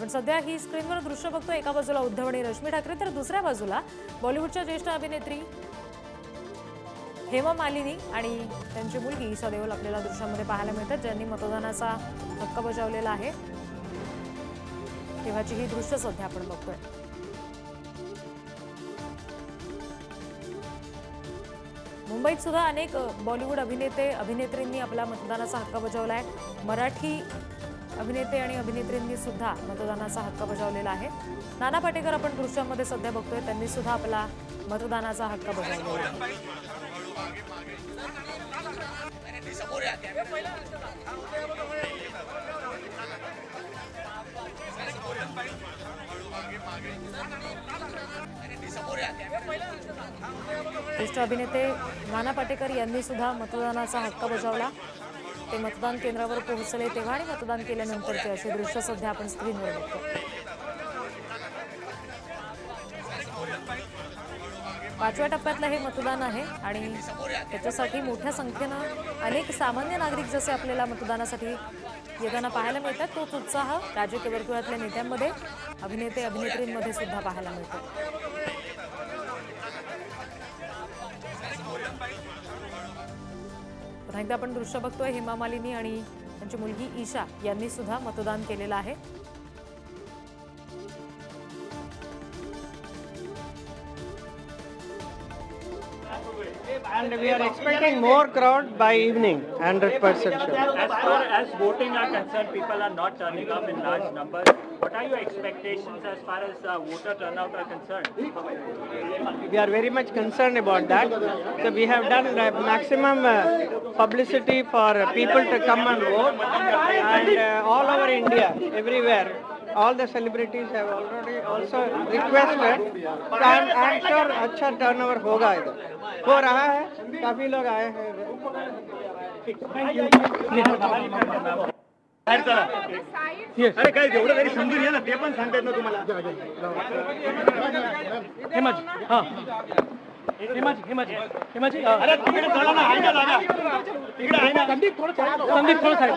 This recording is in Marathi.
आपण सध्या ही स्क्रीनवर दृश्य बघतो एका बाजूला उद्धव आणि रश्मी ठाकरे तर दुसऱ्या बाजूला बॉलिवूडच्या ज्येष्ठ अभिनेत्री हेमा मालिनी आणि त्यांची मुलगी ईशा देओल आपल्याला दृश्यामध्ये पाहायला मिळतात. ज्यांनी मतदानाचा हक्क बजावलेला आहे. तेव्हाची ही दृश्य सध्या आपण बघतोय. मुंबईत सुद्धा अनेक बॉलिवूड अभिनेते अभिनेत्रींनी आपला मतदानाचा हक्क बजावला आहे मराठी अभिनेते आणि अभिनेत्रींनी सुद्धा मतदानाचा हक्क बजावलेला आहे. नाना पाटेकर आपण दृश्यामध्ये सध्या बघतोय त्यांनी सुद्धा आपला मतदानाचा हक्क बजावलेला ज्येष्ठ अभिनेते नाना पाटेकर यांनी सुद्धा मतदानाचा हक्क बजावला. ते मतदान केंद्रावर पोहोचले तेव्हा आणि मतदान केल्यानंतरचे असे दृश्य सध्या आपण स्क्रीनवर बघतो. पाचव्या टप्प्यातलं हे मतदान आहे आणि त्याच्यासाठी मोठ्या संख्येनं अनेक सामान्य नागरिक जसे आपल्याला मतदानासाठी येताना पाहायला मिळतात तोच उत्साह राजकीय वर्तुळातल्या नेत्यांमध्ये अभिनेते अभिनेत्रींमध्ये सुद्धा पाहायला मिळतो. पुन्हा एकदा आपण दृश्य बघतोय हेमा मालिनी आणि त्यांची मुलगी ईशा यांनी सुद्धा मतदान केलेलं आहे. And we are expecting more crowd by evening, 100% sure. As far as voting are concerned, people are not turning up in large numbers. What are your expectations as far as uh, voter turnout are concerned? We are very much concerned about that. So we have done uh, maximum uh, publicity for people to come and vote. And uh, all over India, everywhere, all the celebrities have already also requested. So I'm, I'm sure अच्छा turnover होगा इधर. हो रहा है, काफी लोग आए हैं. अरे काय जेवढं तरी समजून घ्या ना ते पण सांगतायत ना तुम्हाला अरे तिकडे चला ना आहे ना जागा तिकडे आहे ना संदीप थोडं संदीप थोडं साईड